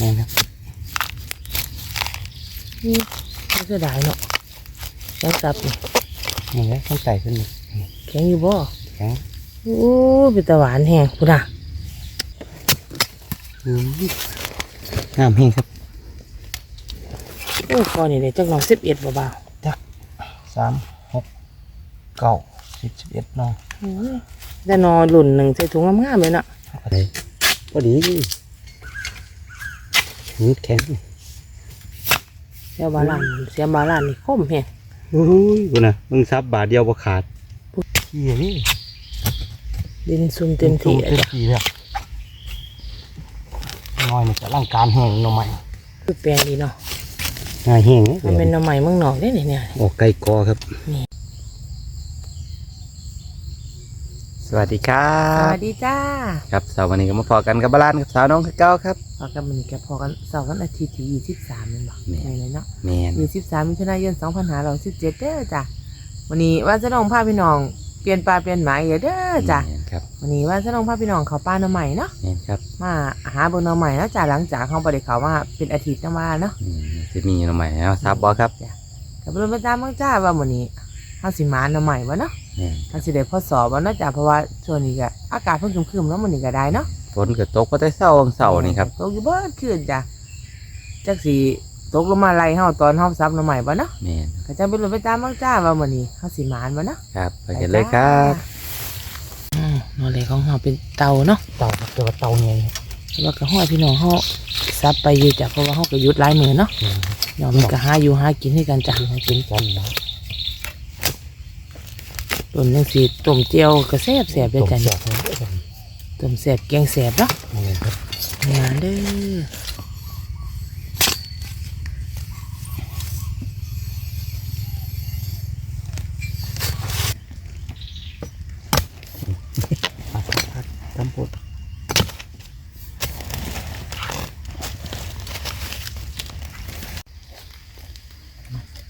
นี่ครับนี่มันก็ได้เนาะแข็งตับนี่นี่นะต้องใส่ขึ้นนี่แข็งอยู่บ่แข็งโอ้เป็นตะหวานแห้งพุ่นน่ะอืมงามเฮงครับโอ้คอนี่ได้จักหน่อยสิบเอ็ดบ่บ่าวสามหกเก้าสิบสิบเอ็ดน้องโอ้ยแต่นอหลุ่นหนึ่งใส่ถุงงามๆเลยเนาะอะไรพอดี นี่แข็งเสียบาลานเสียบาลานนี่คมแห้งโอ้ยกูนะมึงซับบาทเดียวบ่ขาดเฮียนี่ดินซุ่มเต็มที่เต็มที่แล้วน้อยนี่จะร่างการแห้งหน่อไม้คือแปลงดีเนาะง่ายแห้งมันเป็นหน่อไม้เมืองนอกได้เนี่ยเนี่ยโอ้ไก่กอครับนี่ สวัสดีครัสบ วัสดีจ้าครับสาววันนี้ก็มาพอกันกับบ้านกับสาวน้องคือเก้าครับ พอกันมันแกพอกันเสาร์วันอาทิตย์ที่ยี่สิบสามนั่นบ่แม่ไม่เลยเนาะแมนยี่สิบสามมิถุนายนสองพันห้าร้อยสิบเจ็ดเด้อจ้ะวันนี้ว่าจะลองพาพี่น้องเปลี่ยนปลาเปลี่ยนหมายเด้อจ้ะแม่นครับวันนี้ว่าจะลองพาพี่น้องเขาป้าหน่อใหม่เนาะแมนครับมาหาเบอร์หน่อใหม่เนาะจ้ะหลังจากเขาไปได้เขาว่าเป็นอาทิตย์นะว่าเนาะอืมจะมีหน่อไม้แล้วทราบบอครับกับรุ่นประจำบ้างจ้าว่าวันนี้เขาสิมาหน่อใหม่วะเนาะ แม่นเขาสิได้พอสอบวะเนาะจ้ะเพราะว่าช่วงนี้ก็อากาศเพิ่งครึมๆแล้วมันนี่ก็ได้เนาะฝนก็ตกก็ได้เศร้าวันเสาร์นี่ครับตกอยู่เบิดคืนจ้ะจักสีตกลงมาไล่เฮาตอนเฮาซับหน่อใหม่วะเนาะแมนก็จะเป็นรุ่นประจำบ้างจ้าว่าวันนี้เขาสิมานวะเนาะครับไปกันเลยครับอืมนอเลยของเราเป็นเตาเนาะเต่าตัวเต่าไงแล้วก็ห้อยพี่น้องเขาซับไปอยู่จ้ะเพราะว่าเขาก็หยุดหลายมือเนาะเนาะมันก็หาอยู่หากินให้กันจ้ะให้กินกันนะ ต้นยังสีต้มเจียวก็แซ่บแซ่บเลยจ้ะต้เนี่ยมแซ่บเลยครับต้มแซ่บแกงแซ่บเนาะแม่นครับงานเด้อ ผัดผัดตำปด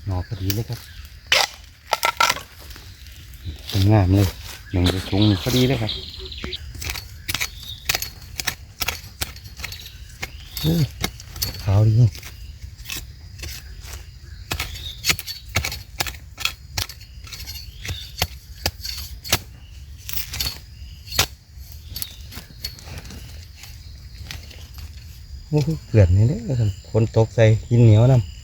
หนอพอดีเลยครับ เป็นงามเลยหนึ่งจะถุงพอดีเลยครับขาวดีโอ้เกลือนนี่เลยคนตกใส่กินเหนียวนำ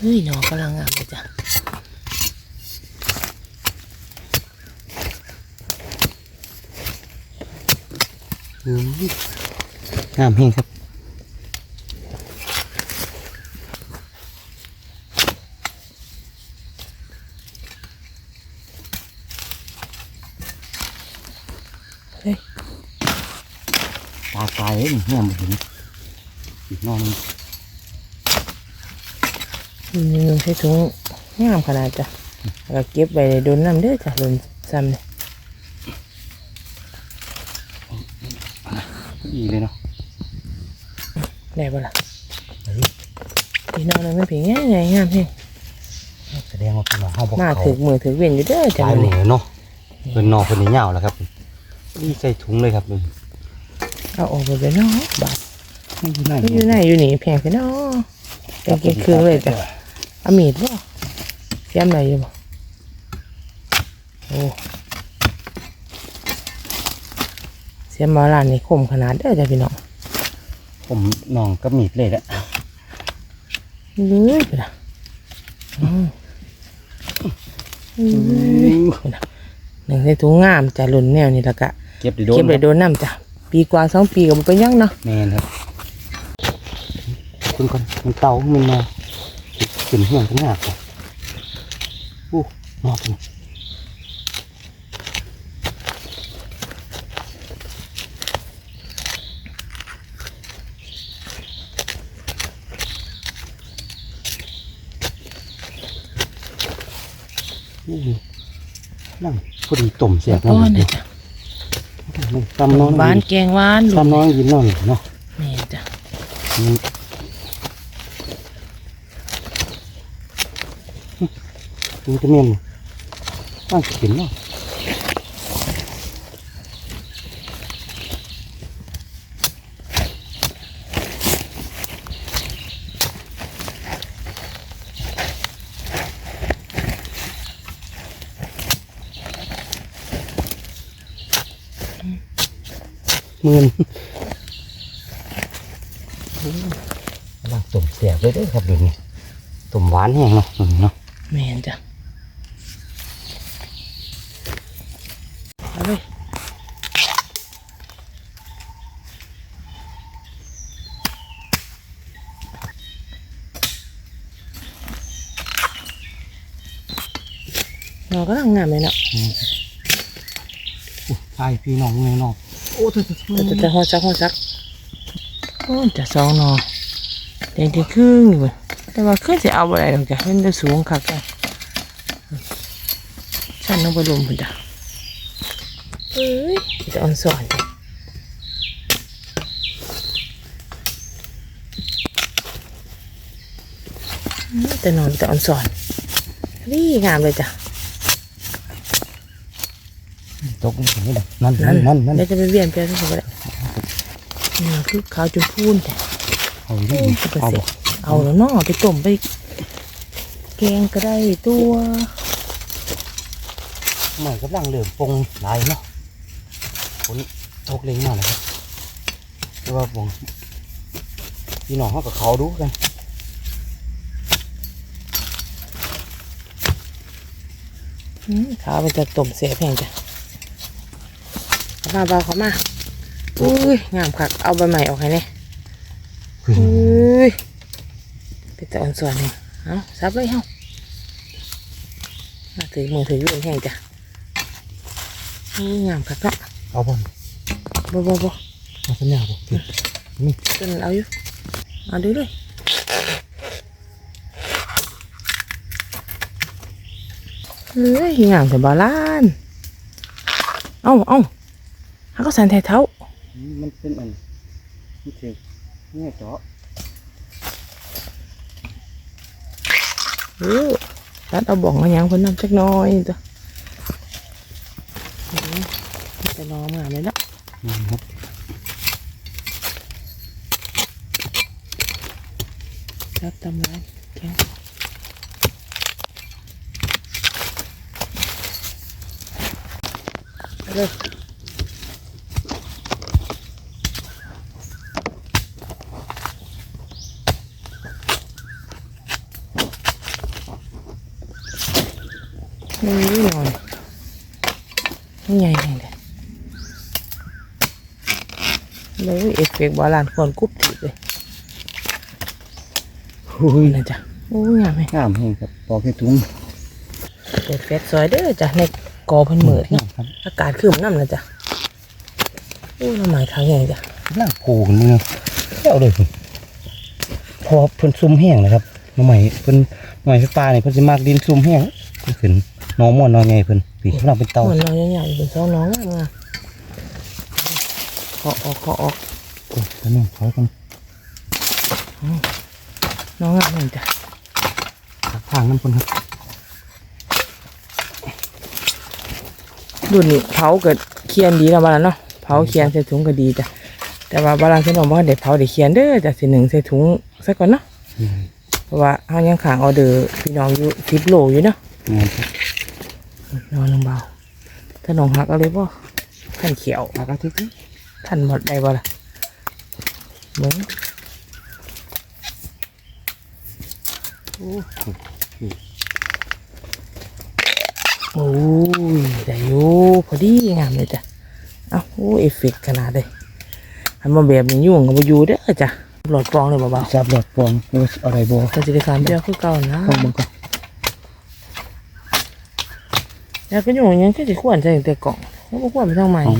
เฮ้ยหนอกำลั งงามเลยจ้ะอืมงามเฮงครับเฮ้ยตาตายเอ้ยแม่มาเห็นอีกนอกนึงมีห นึ่งใส่ถุงงามขนาดจ้ะแล้วก็เก็บไว้โดนน้ำเด้อจ้ะโดนซ้ำเลยอีเลยเนาะได้ปะล่ะพี่น้องนั่นมันเพียงง่ายง่ายงามเพียงแสดงว่าเป็นว่าห้าบอกมาเขาถึกมือถึกเวียนอยู่เด้อจ้ะตายมันเหนี่นือเนาะเป็นนอเป็นเหนียวแล้วครับนี่ใส่ถุงเลยครับมึงเอาออกไปเลยเนาะบาทไม่อยู่ไหนอยู่ไหนอยู่นี่แพงไปเนาะเป็นเกงเครื่องเลยจ้ะ อามีดบ่เสียมไหนอยู่บ่โอ้เสียมมาลานนี่คมขนาดเด้อจ้ะพี่น้องผมน้องก็มีดเลยแหละเลื้อยไปละอืมเลื้อยไปละหนึ่งในถุงงามจ้ะรุ่นแนวนี่และกะ เก็บได้โดนเก็บเลยโดนน้ำจ้ะ ปีกว่าสองปีก็บ่เป็นหยังเนาะ แมนครับคุณคนมันเต่ามันมา ขึ้นเหื่องขึ้นหนักเลยอู้นอกนี่อู้หูนั่งพอดีต้มเสียบก้อนเลยจ้ะตำน้องหวานแกงหวานลูกตำน้องยินน้องเนาะแม่จ้ะ นี่มันจะเมียนตั้งกินเนาะหมื่นกำลังต้มเสียบเลยเด้อครับเดี๋ยวนี้ต้มหวานแห้งเนาะอืมเนาะแม่จ้ะ เอาเลยเราก็ลังงามเลยเนาะอุ๊ยใช่พี่น้องเงยน้องโอ้เธอแต่จะจะหัวซักหัวซักโอ้จะสองหนอแดงที่ครึ่งอยู่เว้ยแต่ว่าคือจะเอาอะไรหรอกจ้ะมันจะสูงคักจ้ะฉันต้องไปรวมพุ่นจ้ะเอ้ย จะอ่อนสอนจ้ะอืมแต่นอนแต่อ่อนสอนนี่งามเลยจ้ะตกนี่นี่แหละนั่นนั่นนั่นนั่นเดี๋ยวจะไปเวียนเพียงสักคนนี่คือขาวจุมพูนจ้ะเอาโอ้ดิยจะเอาเสร็บ่จเอาแล้วเนาะไปต้มไปแกงก็ได้ตัวเหมือนกับลังเหลืองปงหลายเนาะ ฝนตกเล็งมากเลยครับแต่ว่าผมพี่น้องเขากับเขาดูกันอืมขาวมันจะต้มเสียแพงจ้ะเอามาเบาเขามาอุ้ยงามคักเอาใบใหม่ออกให้เนี่ยอุ้ยเป็นตะอ่อนส่วนเนี่ยเอาซับเลยเฮามาถือมือถือยืนแห้งจ้ะอุ้ยงามคักเนาะ เอาบ่บ่บ่บ่เอาสัญญาบ่พี่นี่ต้นเอาอยู่เอาดูเลยเฮ้ยงามแต่บาลานเอาเอาฮักก็สันไทเท้ามันเป็นอันนี่เองนี่เจาะเออรัดเอาบ่องมาหยังเพิ่นนำจักหน้อยจ้ะอืม จะนอนงามเลยเนาะนี่ครับรับตำร้านแกงเอาเลยนี่นอนนี่ใหญ่แห่งเลย เลยเอฟเฟกต์บาลานซ์คนกรุบถีบเลยอุ้ยนะจ๊ะโอ้ยงามไหมงามแห้งครับปอกให้ถุงเปิดแฟลชซอยเด้อจ้ะในกอเพันเหมือดเนาะครับอากาศคืมน้ำนะจ๊ะโอ้ยหมายทางไงจ้ะล่างโผล่ขึ้นเลยเที่ยวเลยคุณพอเพิ่นซุ่มแห้งนะครับน้องใหม่เพิ่นน้องใหม่ไฟฟ้าเนี่ยเพิ่นสิมากดินซุ่มแห้งเพิ่นขึ้นน้องม่วนน้องใหญ่เพิ่นปีกกำลังเป็นเตาเหมือนน้องใหญ่ๆเป็นสองน้องงามงามขอออกขอออกโอ้ยตัวนี้ถอยกันน้องงามเลยจ้ะตักทางน้ำเพิ่นครับรุ่นนี้เผาเกิดเคียนดีแล้วบ้านเนาะเผาเคียนใส่ถุงก็ดีจ้ะแต่ว่าบ้านฉันบอกว่าเด็ดเผาเด็ดเคียนเด้อจ้ะสิหนึ่งใส่ถุงซะก่อนเนาะอืมเพราะว่าเขายังขางออเดอร์พี่น้องอยู่สิบโลอยู่เนาะงานครับนอนลงเบาถ้าน้องหักเอาเลยป่ะขันเขียวตักอาทิตย์นี้ ท่านหมดได้บ่ล่ะเหมือนโอ้ยโอ้ยได้อยู่พอดีงามเลยจ้ะเอ้าโอ้เอฟเฟกต์ขนาดเลยอันมาแบบนี้ยุ่งกับอยู่เด้อจ้ะหลอดกรองเลยเบาจับหลอดฟองหรือว่าอะไรบ่ๆก็จะได้สามเดียวคือเก่านะต้องมันก็แล้วก็อยู่อย่างนี้ก็จะควรใส่แต่กล่องแล้วก็ควรไปทางใหม่เอา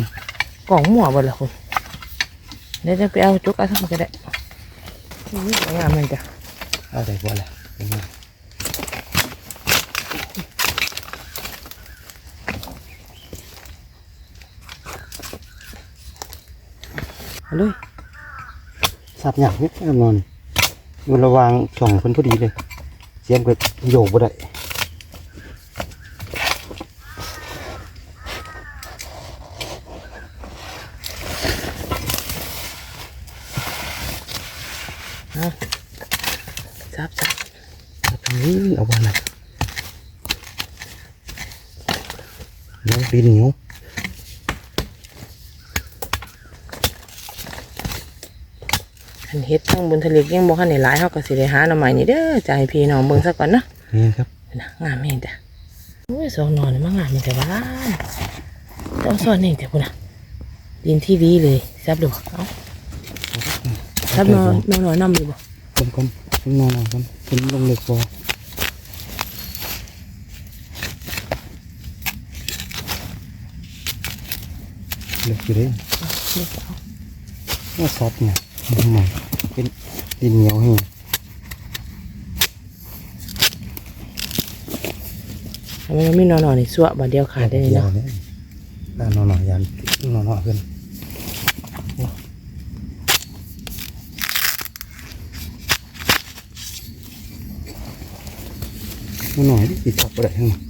กล่องหมัวบ่ละคุณเดี๋ยวจะไปเอาจุกอะไรสัหมดก็ได้นี่สวยงามเลยจ้ะเอาใส่บ่ละเป็นไงเลยสับหยาบนี่แน่นอนมันระวังช่องคพิ่นพอดีเลย เสียงก็โยกบ่ได้ น้องปีนหิวอันเฮ็ดทั้งบนทะเลยังบ่คันได้หลายเฮาก็สิได้หาหน่อไม้นี่เด้อจะให้พี่น้องเบิ่งซะก่อนเนาะนี่ครับนะงามแม่งจ้ะโอ้ยสองนอนนี่มันงามมีแต่บ้านต้องซ่อนนี่แต่พุ่นน่ะดินที่ดีเลยซับดูเอ้าซับนอนนอนนอนน้ำอยู่บ่คนคนคนนอนเอาคนคนลงเล็กพ เล็กอยู่เด้เด็กเอาว่าซอฟเนี่ยมันใหม่เป็นดินเหนียวแห้งอันนี้มีนอนนอนนี่สั่วบ่เดียวขาดได้เลยยาวเนาะเนี่ยด้านนอนหน่อยยันนอนหน่อยขึ้นมันหน่อยที่ติดจับไปได้ทั้งนั้น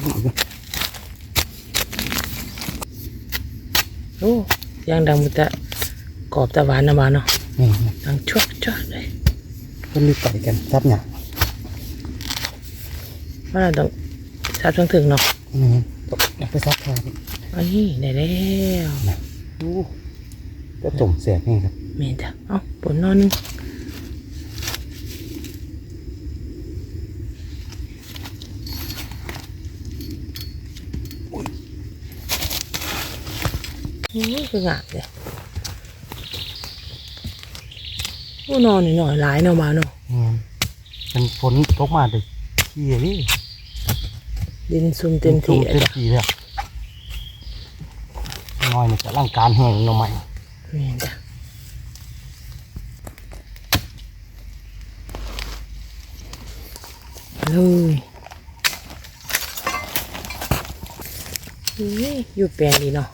เอาไป โอ้ยังดังมุตะกรอบตะหวานนะบ้านเนาะนี่นี่ดังชวดชวดเลยคนรีบไปกันจับหยาว่าเราต้องซับถึงถึงๆเนาะนี่ตกอยากไปซับทางเอ้ยได้แล้วโอ้ก็จมเสียบนี่ครับแม่นจ้ะเอ้าปนนอนหนึง คืองามเลยโอ้นอนนี่หน่อยหลายเนาะบ้านเนาะอืมเป็นฝนตกมาเด็กขี้นี่ดินซุ่มเต็มที่เต็มจ้ะที่เลยน้อยนี่จะร่างการแห้งหน่อใหม่แม่นจ้ะเลยอุ้ยอยู่แปลงดีเนาะ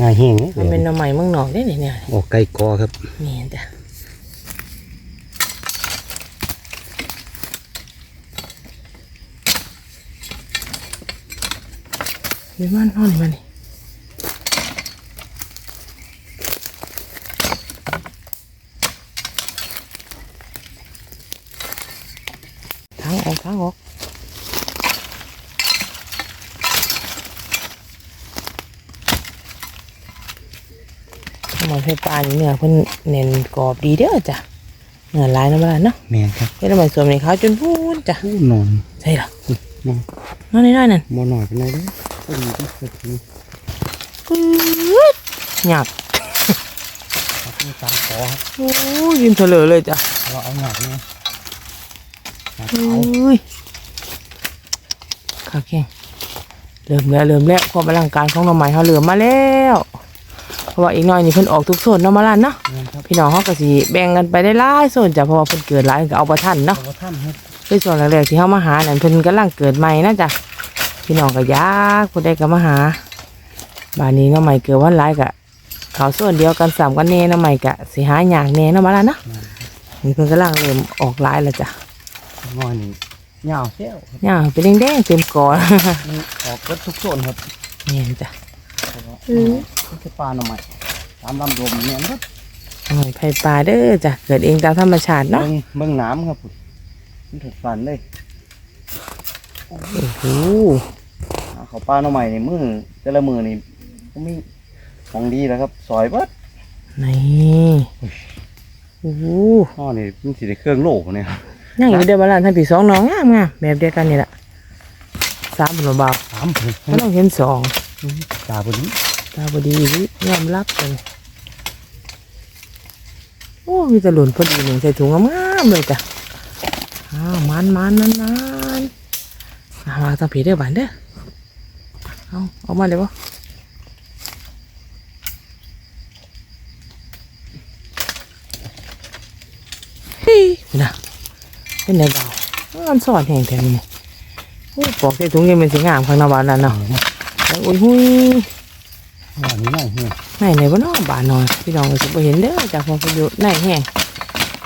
ง่ายแห้งนี่มันเป็นหน้ำใหม่เมืองนอกได้เนี่ยเนี่ยโอ้ไก่กอครับนี่จ้ะนี่มันนอนนี่มันนี่ทางออกทางออก หมอไฟปลานี่เนื้อเพิ่นเน้นกรอบดีเด้อจ้ะเนื้อหลายน้ำมันเนาะแม่นครับเฮ็ดให้มันสวมในขาวจนพูนจ้ะผู้นอนใช่หรอนอนนอนน้อยๆนั่นบ่หน่อยเป็นไรเด้อก็ดีที่สุดนี่ปื๊ดหยาบครับมีตามขอครับโอ้ยยืนเถลอเลยจ้ะเราเอาหนักเนี่ยหนักโอ้เอายขาแข็งเริ่มแล้วเริ่มแล้วความอลังการของหน้องใหม่เขาเริ่มมาแล้ว เพราะว่าอีกหน่อยนี่เพิ่นออกทุกโซนเนาะมาลันเนาะแม่นครับพี่น้องเขาก็สิแบ่งกันไปได้หลายโซนจ้ะเพราะว่าเพิ่นเกิดหลายก็เอาบ่ทันเนาะขอบท่านครับคือส่วนแรกๆที่เขามาหานั่นเพิ่นกำลังเกิดใหม่นะจ๊ะพี่น้องก็ยากผู้ใดก็มาหาบ้านนี้น้องใหม่เกิดวันหลายกะเขาส่วนเดียวกันสามกันแน่น้องใหม่กะสิหาอยากแน่เนาะมาแล้วเนาะนี่เพิ่นกำลังเริ่มออกหลายแล้วจ้ะน้อยนี่ยาวเสี้ยวครับย่าเป็นแดงๆเต็มกอนี่ออกก็ทุกโซนครับนี่นจ้ะ อือคือปลาหน่อใหม่ตามลำดมเนี่ยครับหน่อยไผ่ปลาเด้อจ้ะเกิดเองตามธรรมชาติเนาะเบิ่งเบิ่งน้ำครับมันถูกฟันเลยโอ้โหเอาเขาปลาหน่อใหม่ในมือแต่ละมือนี่ก็มีของดีแล้วครับ ซอยเบิดนี่โอ้โหอ๋อนี่มันสิได้เครื่องโลกเนี่ยย่างอยู่เด้อมาแล้วท่านพี่สองน้องงามงามแบบเดียวกันนี่แหละสามผลเบาสามผืนๆก็ต้องเห็นสองจ่าพอดี ตาบดีวิยอมรับเลยโอ้มีแต่หล่นพอดีหนึ่งใส่ถุงงามเลยจ้ะอ้าวมันมันมันมันเอามาต้งผีเด้อบานเด้อเอาเออกมาเลยปะเฮ้ยนะเป็นไงเบามันสอนแห่งแถวนี้โอ้ปอกใส่ถุงยังเป็นสีงามข้างหน้าบ้านนั่นเนาะแล้วอุ้ยหุ้ย อันนี้น่าเหี้ยไหนไหนบ่เนาะบานนอนพี่น้องก็จะบ่เห็นเด้อจากพอประโยชน์ไหนแห้ง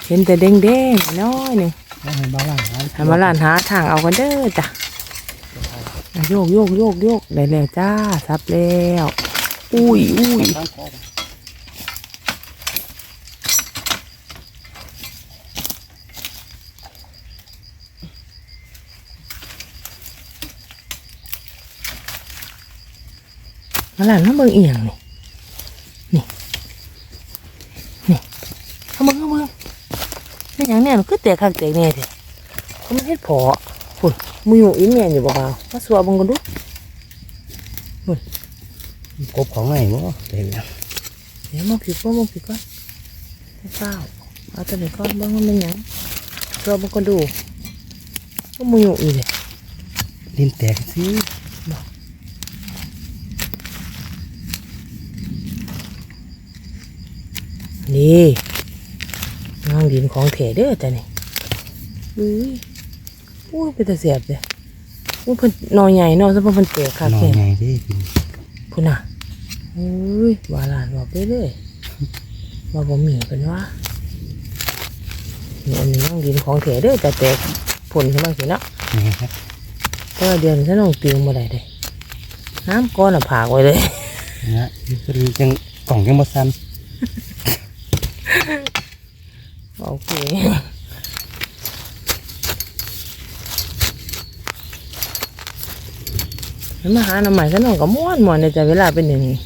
เห็นแต่เด้งๆน้อยหนึงให้บ้าล่างหาให้มาล้านหาทางเอากันเด้อจ้ะอะโยกโยกโยกโยกได้แล้วจ้าซับแล้ว อุ้ยอุ้ย ตั้งคอ มาล้านน้ำเบิ่งเอียงนี่นี่นี่เอาเบิ่งเอาเบิ่งเป็นหยังเนี่ยมันคือแตกคักแตกแน่แท้เขาไม่เฮ็ดพอพุ่นมืออยู่อีแม่นอยู่เบาๆมาสัวเบิ่งกันดูกบของไงบ่เต็มแล้วเดี๋ยวมองผิดก่อนมองผิดก่อนไม่เศร้าเอาตัวนี้ก่อนเบิ่งว่ามันหยังสัวเบิ่งกันดูก็มืออยู่อีเลยดินแตกสิ นี่น้องดินของเถเด้อจ้ะนี่อุ้ยอุ้ยเป็นตาเสียบเลยอุ้ยเพิ่นนอนใหญ่เนอนซะเพิ่นเตะคักนอแค่นไงดิกินพุ่นน่ะอุ้ยว่าหลานบอกไปเลยว่าบ่มีเป็นว่านี่อันนี้น้องดินของเถเด้อแต่แตกผลขึ้นมาสิเนาะนี่ครับแต่ว่าเดือนฉันต้องตีงบ่ได้เลยน้ำก้อนอะผากไว้เลยนะนี่คือยังกล่องยังบ่ซัน โอเคแล้วมาหาหน่อไม้ฉันต้องก็ม้วนม้วนในแต่เวลาเป็นอย่างนี้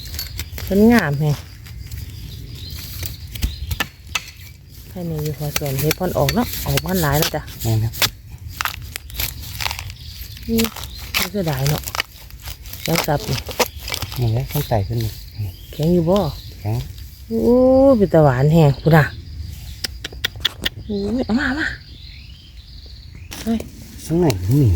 ฉันงามแฮงแค่นี้อยู่พอส่วนเฮ็ดพอนออกเนาะออกพันหลายแล้วจ้ะนี่ครับนี่ไม่เสียดายเนาะยังกลับนี่นี่แหละต้องใส่ขึ้นนี่แข็งอยู่บ่แข็งโอ้เป็นตะหวานแห้งพุ่นน่ะ โอ้ยเอามาเอามาข้างในนี่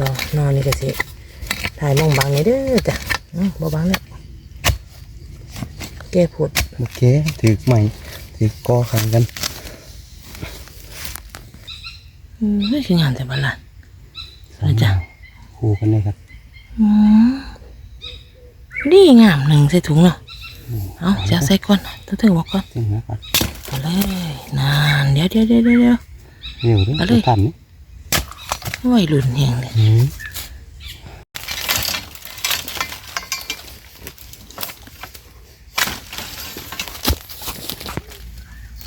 ดอกนอนนี่ก็สิถ่ายมองบางนี่เด้อจ้ะอืมบ่บางเนี่ยแก้ผดโอเคถือใหม่ถือกอขังกัน อืมนี่คืองานแต่บ้านหลานอาจารย์คู่กันเลยครับอืมดีงามหนึ่งใส่ถุงเนาะเอาจะใส่ก่อนตัวถึงบอกก่อนถึงนะครับเอาเลยนานเดี๋ยวเดี๋ยวเดี๋ยวเดี๋ยวเดี๋ยวเร็วด้วยเอาเลยทำนี่วัยรุ่นแห่งเลยอืม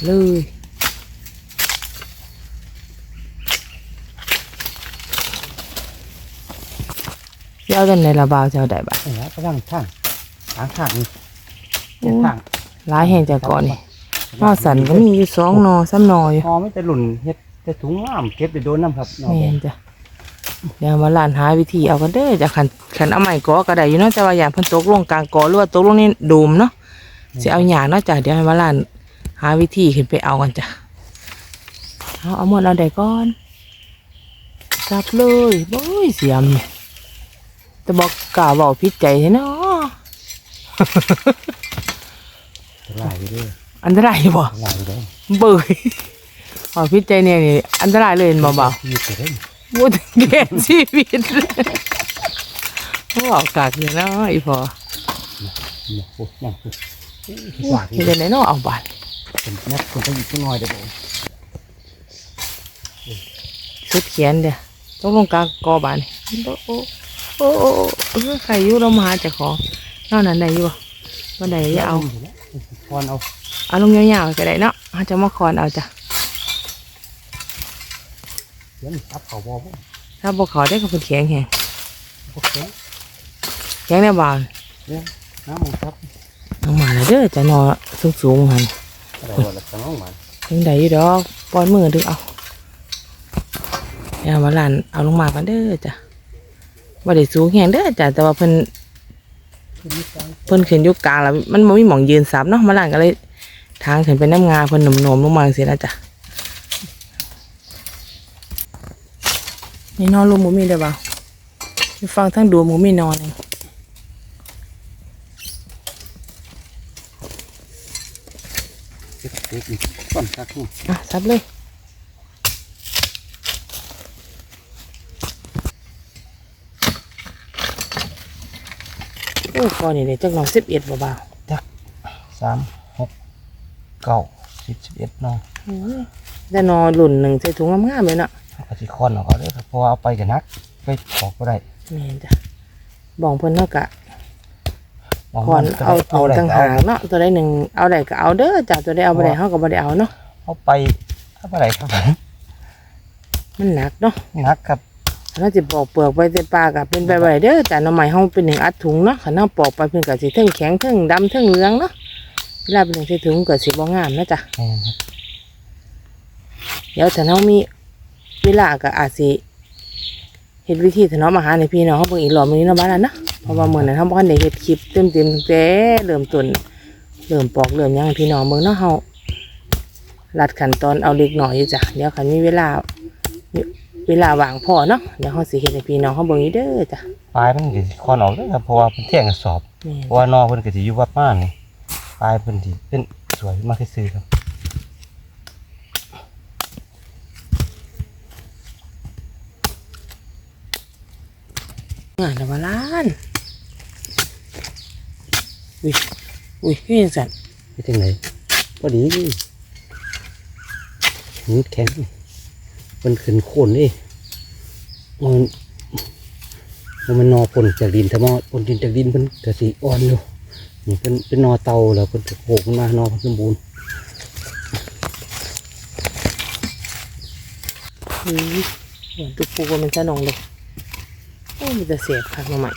เลย เจ้ากันในระบาวเจ้าได้บ่ะนี่แหละกำลังข้างทางข้างนี่เป็นทางหลายแห่งจากก่อนนี่นอสันก็มีอยู่สองนอสามนออยู่พอไม่แต่หลุ่นเฮ็ดแต่ถุงงามเก็บไปโดนน้ำครับน้องแม่นจ้ะเดี๋ยวมาลานหาวิธีเอากันเด้อจ้ะขันขันเอาใหม่กอก็ได้อยู่เนาะแต่ว่าอย่างเพิ่นตกลงกลางกอหรือว่าตกลงในโดมเนาะสิเอาอย่างเนาะจ้ะเดี๋ยวให้มาลานหาวิธีขึ้นไปเอากันจ้ะเอาเอาหมดเอาได้ก่อนจับเลยโอ้ยเสียมเนี่ย แต่บอกกล่าวบอกพิษใจใช่เนาะจะลายไปด้วยอันตรายบ่ลายไปด้วยเบื่อบอกพิษใจเนี่ยนี่อันตรายเลยเห็นเบาๆยืดไปด้วยพูดถึงแก่ชีวิตบอกกากอยู่เนาะอีพอเนี่ยโอ้ยนั่งโอ้ยฝากเห็นไหนเนาะเอาบานเป็นนักคนต้องอยู่ข้างน้อยเด้อผมสุดเขียนเดียวต้องลงกลางกอบานโอ้ โอ้โอ้โอ้ใครอยู่เรามาหาเจ้าของนอกนั้นได้อยู่บ่บ่ได้อย่าเอาคอนเอาเอาลงยาวๆก็ได้เนาะอาจจะมาคอนเอาจ้ะเดี๋ยวมันทับเขาบ่บ่ถ้าบ่ขอได้ก็เป็นแข็งแฮงโอเคแข็งแน่บานเนี่ยน้ำมันทับเอามาแล้วเด้อจะนอนสูงๆหั่นอะไรวะละสองมันถึงได้อยู่ดอกปอนมือดึงเอาอย่ามาลันเอาลงมากันเด้อจ้ะ บ่ได้สูงแฮงเด้อจ้ะแต่ว่าเพิ่นคือมีการเพิ่นขึ้นอยู่กลางแล้วมันบ่มีหม่องยืนซับเนาะมาลันก็เลย ทางขึ้นไปน้ำงาเพิ่นหนมๆลงมาจังซี่นะจ้ะนี่นอนลุมบ่มีได้บ่าอยู่ฟังทั้งดูบ่มีนอนเองเด็กนี่ก่อนซักนี่อะซับเลย อ้ก่อนนี่เดี๋ยวจักหน้องสิบเอ็ดเบาสามหกเก้าสิบสิบเอ็ดเนาะๆอืมแต่นอหลุ่นหนึ่งใส่ถุงงามๆเลยเนาะเอากระติคอนออกเอาเด้อครับเพราะว่าเอาไปกันนักไปออกก็ได้แม่นจ้ะบอกเพิ่นเนาะกะลงก่อนมัก็เอาได้ถุงได้ต่างก็หากเนาะตัวใดหนึ่งเอาใดก็เอาเด้อจ้ะตัวใดเอาบ่ได้เฮาก็บ่ได้เอาเนาะเอาไปเอาไปไหนครับ มันหนักเนาะนักครับ ถ้าสิปอกเปลือกไปใส่ปลาก็เป็นไปบ่ได้เด้อจ้ะหน่อไม้เฮาเป็นหนึ่งอัดถุงเนาะคันเฮาปอกไปเพิ่นก็สิเทั้งแข็งเทั้งดำเทั้งเหลืองเนาะเวลาเป็นหนึ่งใส่ถุงก็สิบ่งามนะจ้ะเดี๋ยวถ้าเฮามีเวลาก็อาจสิเฮ็ดวิธีถนอมอาหารให้พี่น้องเฮาเบิ่งอีกรอบนึงเนาะบ้านนั้นนะเพราะว่ามื้อนั้นเฮาบ่ทันได้เฮ็ดคลิปเต็มๆตั้งแต่เริ่มต้นเริ่มปอกเริ่มยังพี่น้องเบิ่งเนาะเฮาลัดขั้นตอนเอาเล็กหน้อยจ้ะเดี๋ยวคันมีเวลา เวลาว่างพอเนาะเดี๋ยวเฮาสิเฮ็ดให้พี่น้องเฮาเบิ่งอีกเด้อจ้ะปลายมันก็สิคอนออกเด้อครับเพราะว่าเป็นเที่ยงกระสอบแม่นเพราะว่านอกเพิ่นก็สิอยู่วัดม่านนี่ปลายเพิ่นสิเป็นสวยมากที่สุดครับงานละว่าล้านอุ้ยอุ้ยพี่ยังสั่นไปถึงไหนพอดีหูแข็ง มันขึ้นโคนนี่มันมันมันนอผลจากดินถ้ามอผลดินจากดินมันก็สีอ่อนอยู่นี่เป็นเป็นนอเตาแล้วเป็นโขกมานอสมบูรณ์อุ้ยเหมือนตุกปูมันจะนองเลยโอ้มันจะเสียบคัดมาใหม่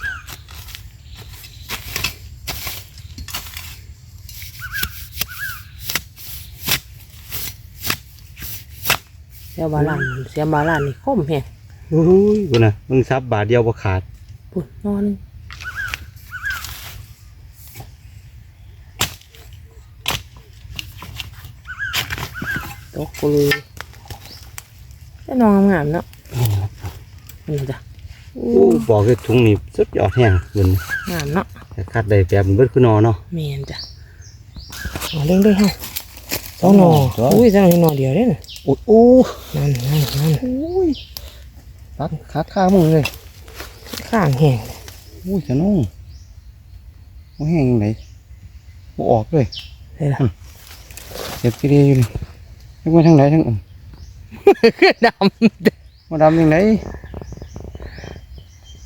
เสียบาลานเสียบาลานนี่คมแฮงโอ้ยกูนะมึงซับบาทเดียวบ่ขาดปุ่นนอนตกกูเลยจะนอนงามๆเนาะนี่จ้ะโอ้บอกเลยถุงนี่สุดยอดแห้งเงินงามเนาะแต่คัดได้แบบมันเบิดคือนอเนาะเมียนจ้ะเอาเล่งด้วยเฮาสองหนอสองหน่ออุ้ยสองหนอหนอเดียวเด้น่ะ โอ้โอ้นั่นนั่นนั่นตัดขาดข้างมึงเลยข้างแห้งอุ้ยจะนุ่งบ่แห้งยังไงบ่ออกเลยเลยล่ะเจ็บกี่เดีอยู่นี่ทั้งไปทางไหนทั้งอื่นดำมาดำยังไง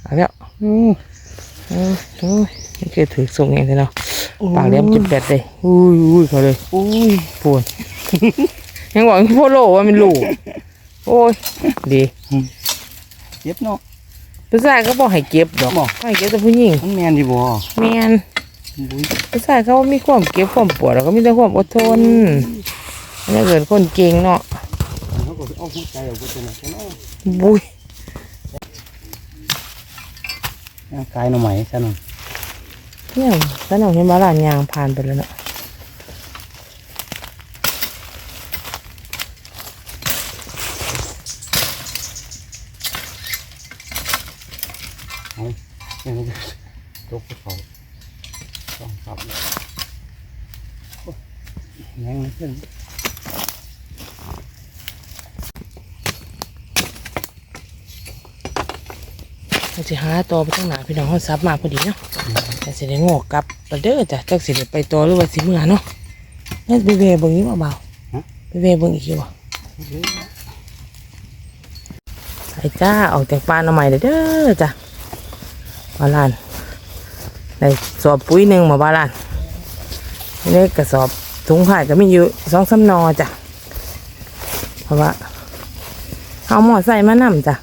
เอาแล้วอือเออโอ้ยมันคือถือส่งเองเนาะปากเลี้ยมจิบแดดเลยอุ้ยอุ้ยเขาเลยอุ้ยปวด ยังบอกพ่อโลว่ามันลูกโอ้ยดีเจ็บเนาะผู้ชายก็บอกให้เก็บดอกบอกให้เก็บแต่ผู้หญิงมันแมนดีบ่แมนอุ้ยผู้ชายเขามีความเก็บความปวดแล้วก็มีแต่ความอดทนนี่เกิดคนเก่งเนาะเขาก็เอาหัวใจออกไปตัวไหนกันเนาะบุยร่างกายหน่อไหมซะหน่อยเนี่ยแล้วน้องเห็นบาลานยางผ่านไปแล้วเนาะ เนี่ยมันตกภูเขา ต้องขับโอ้ยแรงนะเพื่อนเราจะหาตัวไปตั้งหนาพี่น้องเขาซับมาพอดีเนาะแต่สิได้งอกกลับไปเด้อจ้ะจักสิได้ไปตัวหรือว่าสิเมื่อเนาะนั่นไปเวเบิ่งนี้เบาๆไปเวเบิ่งอีกทีวะไปจ้าออกจากป่าหน่อใหม่เด้อจ้ะบาลาน ได้สอบปุ๋ยหนึ่งมาบาลานนี่กระสอบถุงผ้าก็มีอยู่สองสามนอจ้ะเพราะว่าเอาหมอใส่มานำจ้ะ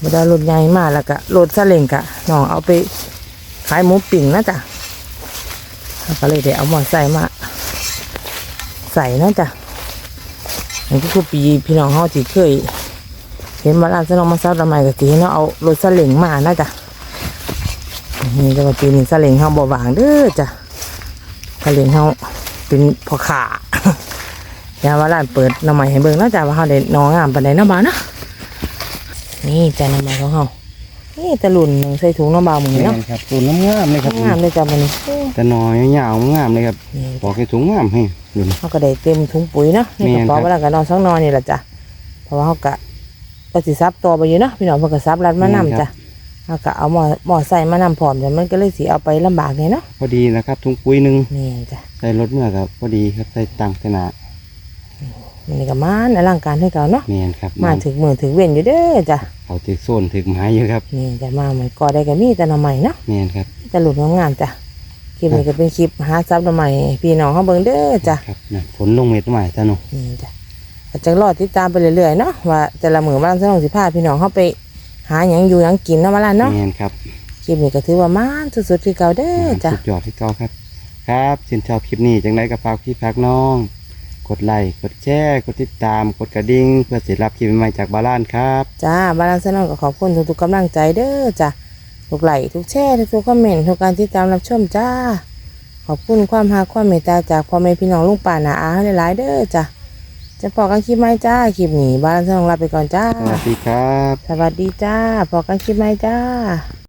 เวลารถใหญ่มาแล้วก็รถซาเล้งกะน้องเอาไปขายหมูปิ่งนะจ๊ะก็เลยได้เอาหมอไซค์มา ใส่นะจ๊ะอันนี้คือปีพี่น้องเขาที่เคย เห็นมาร้านสนองมาซับทำไมกะทีเนาะเอารถซาเล้งมานะจ๊ะ นี่จะมาปีนี้ซาเล้งเขาบ่วางเด้อจ้ะซาเล้งเขาเป็นพ่อขาอย่าว่าร้านเปิดหน้ำใหม่ให้เบิ่งเนาะจ๊ะว่าเขาได้น้องงามปานใดเนาะบ้านะนี่จานน้ำมันของเรานี่ตะลุนหนึ่งใส่ถุงน้ำเบาหมือแม่เนาะนครับตัวน้ำงามเลยครับงามเลยจ้ะมันโอ้แต่หนอยยาวๆงามเลยครับนี่บอกให้ถุงงามให้ดูนะเขาก็ได้เต็มถุงปุ๋ยเนาะในกระเป๋าแม่นครับเวลาก็นอนสังนอนนี่แหละจ้ะเพราะว่าเขาก็ก็สิซับตัวไปอยู่เนาะพี่น้องเพิ่นก็ซับรัดมาแม่นํนครับจ้ะ เขาก็เอาหม้อหม้อใส่มานํพร้อมจ้ะมันก็เลยสิเอาไปลำบากเนี่ยเนาะพอดีนะครับถุงปุ๋ยหนึ่งนี่จ้ะใส่รถเมื่อครับพอดีครับใส่ตังค์ขนาดมันนี่ก็มานอลังการให้เก่าเนาะแมนครับมาถึงมือถึงเว้นอยู่เด้อจ้ะเขาถึกโซนถึกไม้เยอะครับนี่จะมาเหมือนกอได้ก็มีแต่หน่อใหม่เนาะแมนครับจะหลุดงามๆจ้ะคลิปนี้ก็เป็นคลิปหาซับหน่อใหม่พี่น้องเขาเบิ่งเด้อจ้ะครับนะฝนลงเม็ดใหม่จ้ะหนูนี่จ้ะก็จะรอติดตามไปเรื่อยๆเนาะว่าแต่ละมือบ้านสนองสิพาพี่น้องเขาไป หาหยังอยู่หยังกินเนาะมาล่ะเนาะแมนครับคลิปนี้ก็ถือว่ามานสุดๆคือเก่าเด้อจ้ะสุดยอดที่เก้าครับ ครับสินชอบคลิปนี้จังไรก็ฝากพี่ฝากน้อง กดไลค์กดแชร์กดติดตามกดกระดิ่งเพื่อสิรับคลิปใหม่ๆจากบาลานครับจ้าบ้านสนองก็ขอบคุณทุกๆกำลังใจเด้อจ้ะทุกไลค์ทุกแชร์ทุกๆคอมเมนต์ทุกการติดตามรับชมจ้าขอบคุณความหาความเมตตาจากพ่อแม่พี่น้องลุงป่านาอาหลายๆเด้อจ้ะ จะพอกันคลิปไหมจ้าคลิปนี้บ้านสนองลาไปก่อนจ้า สวัสดีครับ สวัสดีจ้าพอกันคลิปไหมจ้า